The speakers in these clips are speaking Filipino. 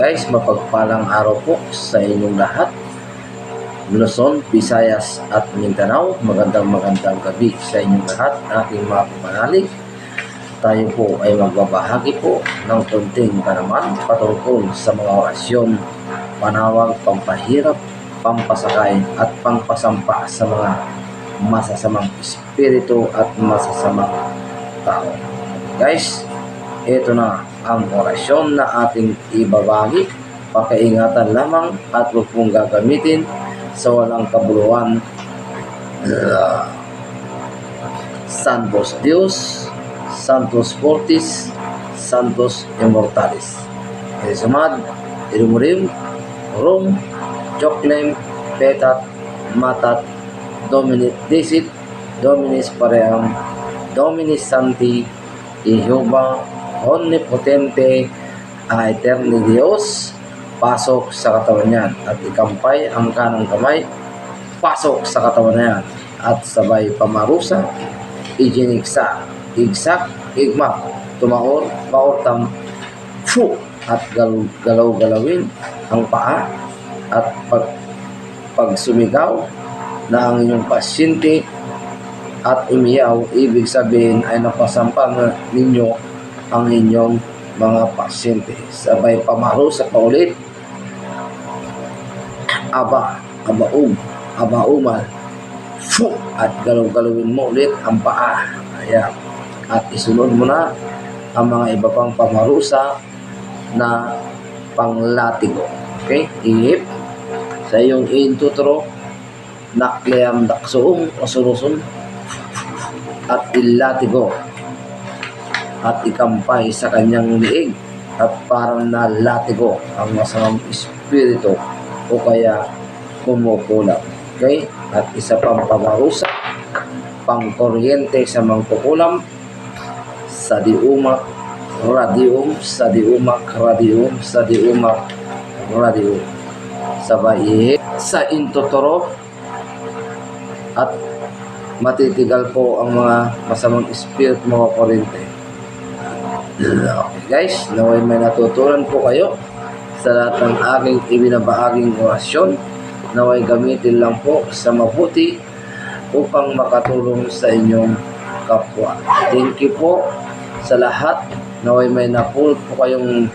Guys, mapagpalang araw po sa inyong lahat. Luzon, Visayas at Mindanao. Magandang magandang gabi sa inyong lahat. Aking mga kapanalig. Tayo po ay magbabahagi po ng konting kanaman patungkol sa mga orasyon, panawag, pampahirap, pampasakay at pangpasampa sa mga masasamang espiritu at masasamang tao. Guys, ito na ang orasyon na ating ibabagi. Pakaingatan lamang at huwag pong gagamitin sa walang kabuluhan. Uh, Santos Dios, Santos Fortis, Santos Immortalis. Sumad, Irumurim, Rum, Joklem, Petat, Matat, Dominit Disit, Dominis Paream, Dominis Santi, Jehovah, Omnipotente, a Eterni Dios, pasok sa katawan niyan. At ikampay ang kanang kamay, pasok sa katawan niyan. At sabay pamarusa, ijiniksa, igsak, igma, tumaor, paortam, fu, at gal galaw-galawin ang paa at pag pag sumigaw na ang inyong pasyente at umiyaw, ibig sabihin ay napasampa na ninyo ang inyong mga pasyente. Sabay pamarusa pa ulit. Aba, abaum, abaumal, fu, at galaw-galawin mo ulit ang paa. Ayan. At isunod mo na ang mga iba pang pamarusa na panglatigo. Okay? Ihip sa iyong intutro nakleam daksoong o surusun at ilatigo at ikampay sa kanyang liig at parang nalatigo ang masamang espiritu o kaya kumukulam. Okay? At isa pang pamarusa, pangkuryente sa mangkukulam, sa diumak, radium, sa diumak, radium, sa diumak, radium. Sabay sa intuturo at matitigal po ang mga masamang spirit mga kuryente. Okay guys, naway may natutunan po kayo sa lahat ng aking ibinabahaging orasyon. Naway gamitin lang po sa mabuti upang makatulong sa inyong kapwa. Thank you po sa lahat. Naway may napulot po kayong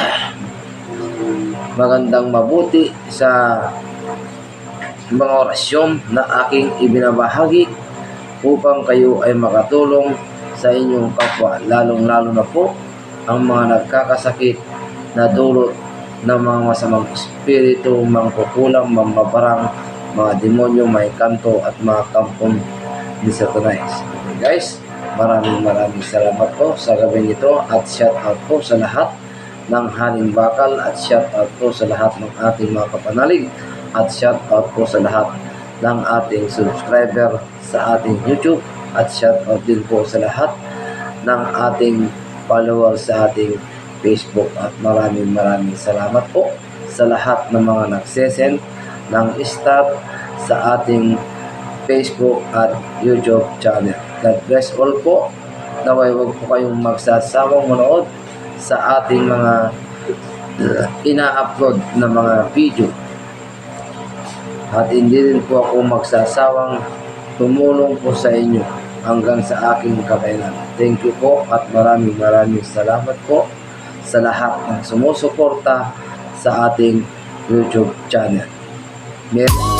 magandang mabuti sa mga orasyon na aking ibinabahagi upang kayo ay makatulong sa inyong kapwa, lalong-lalo na po ang mga nagkakasakit na dulot ng mga masamang espiritu, mangkukulang, mamabarang, mga demonyo, may kanto at mga kampong ni Satanas. Okay guys, maraming maraming salamat po sa gabi nito at shout out po sa lahat ng haling bakal at shout out po sa lahat ng ating mga kapanalig at shout out po sa lahat ng ating subscriber sa ating YouTube at shout out din po sa lahat ng ating followers sa ating Facebook at maraming maraming salamat po sa lahat ng mga nagsesend ng star sa ating Facebook at YouTube channel. God bless all po. Naway wag po kayong magsasawang manood sa ating mga ina-upload na mga video. At hindi rin po ako magsasawang tumulong po sa inyo hanggang sa aking kakailan. Thank you po at maraming maraming salamat po sa lahat ng sumusuporta sa ating YouTube channel. Meron